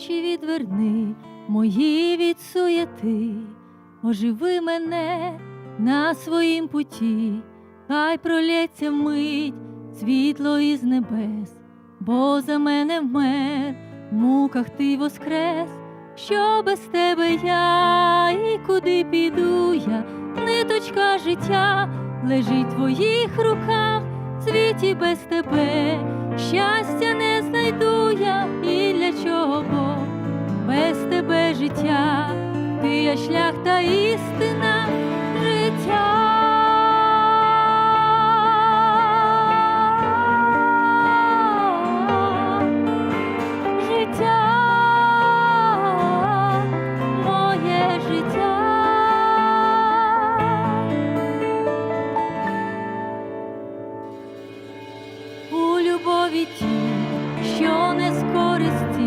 Очі відверни, мої від суєти, оживи мене на своїм путі, хай пролється мить світло із небес, бо за мене вмер, в муках ти воскрес, що без тебе я і куди піду я, ниточка життя лежить в твоїх руках, в світі без тебе, щастя не знайду я і життя, ти є шлях та істина життя. Любові що не скористі.